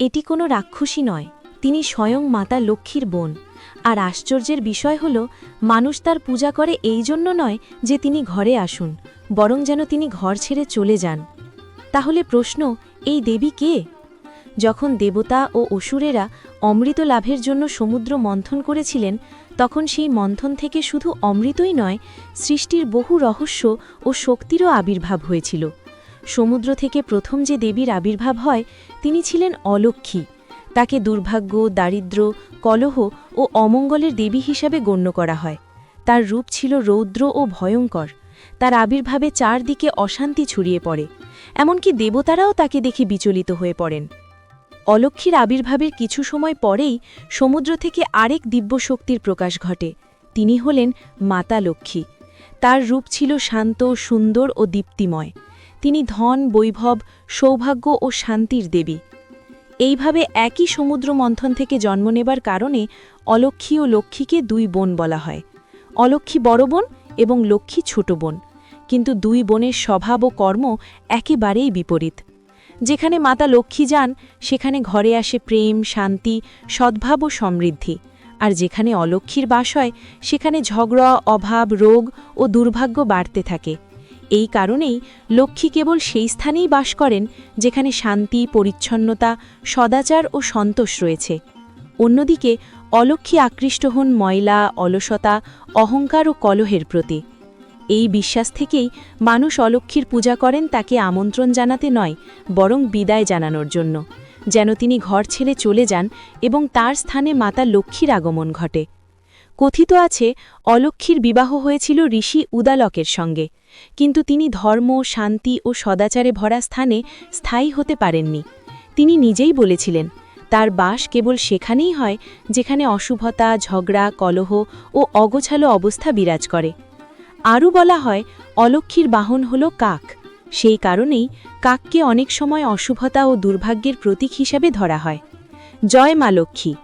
এটি কোনো রাক্ষসী নয়, তিনি স্বয়ং মাতা লক্ষ্মীর বোন। আর আশ্চর্যের বিষয় হল, মানুষ তার পূজা করে এই জন্য নয় যে তিনি ঘরে আসুন, বরং যেন তিনি ঘর ছেড়ে চলে যান। তাহলে প্রশ্ন, এই দেবী কে? যখন দেবতা ও অসুরেরা অমৃত লাভের জন্য সমুদ্র মন্থন করেছিলেন, তখন সেই মন্থন থেকে শুধু অমৃতই নয়, সৃষ্টির বহু রহস্য ও শক্তিরও আবির্ভাব হয়েছিল। সমুদ্র থেকে প্রথম যে দেবীর আবির্ভাব হয়, তিনি ছিলেন অলক্ষ্মী। তাকে দুর্ভাগ্য দারিদ্র কলহ ও অমঙ্গলের দেবী হিসাবে গণ্য করা হয়। তার রূপ ছিল রৌদ্র ও ভয়ঙ্কর। তার আবির্ভাবে চারদিকে অশান্তি ছড়িয়ে পড়ে। এমনকি দেবতারাও তাকে দেখে বিচলিত হয়ে পড়েন। অলক্ষীর আবির্ভাবের কিছু সময় পরেই সমুদ্র থেকে আরেক দিব্য শক্তির প্রকাশ ঘটে। তিনি হলেন মাতা লক্ষ্মী। তার রূপ ছিল শান্ত, সুন্দর ও দীপ্তিময়। তিনি ধন, বৈভব, সৌভাগ্য ও শান্তির দেবী। এইভাবে একই সমুদ্র মন্থন থেকে জন্ম নেবার কারণে অলক্ষী ও লক্ষ্মীকে দুই বোন বলা হয়। অলক্ষী বড় বোন এবং লক্ষ্মী ছোট বোন। কিন্তু দুই বোনের স্বভাব ও কর্ম একেবারেই বিপরীত। যেখানে মাতা লক্ষ্মী যান, সেখানে ঘরে আসে প্রেম, শান্তি, সদ্ভাব ও সমৃদ্ধি। আর যেখানে অলক্ষীর বাস হয়, সেখানে ঝগড়া, অভাব, রোগ ও দুর্ভাগ্য বাড়তে থাকে। এই কারণেই লক্ষ্মী কেবল সেই স্থানেই বাস করেন যেখানে শান্তি, পরিচ্ছন্নতা, সদাচার ও সন্তোষ রয়েছে। অন্যদিকে অলক্ষ্মী আকৃষ্ট হন ময়লা, অলসতা, অহংকার ও কলহের প্রতি। এই বিশ্বাস থেকেই মানুষ অলক্ষীর পূজা করেন তাকে আমন্ত্রণ জানাতে নয়, বরং বিদায় জানানোর জন্য। যেন তিনি ঘর ছেড়ে চলে যান এবং তার স্থানে মাতা লক্ষ্মীর আগমন ঘটে। কথিত আছে অলক্ষীর বিবাহ হয়েছিল ঋষি উদালকের সঙ্গে। কিন্তু তিনি ধর্ম, শান্তি ও সদাচারে ভরা স্থানে স্থায়ী হতে পারেননি। তিনি নিজেই বলেছিলেন, তার বাস কেবল সেখানেই হয় যেখানে অশুভতা, ঝগড়া, কলহ ও অগোছালো অবস্থা বিরাজ করে। আরও বলা হয় অলক্ষীর বাহন হল কাক। সেই কারণেই কাককে অনেক সময় অশুভতা ও দুর্ভাগ্যের প্রতীক হিসাবে ধরা হয়। জয় মা লক্ষ্মী।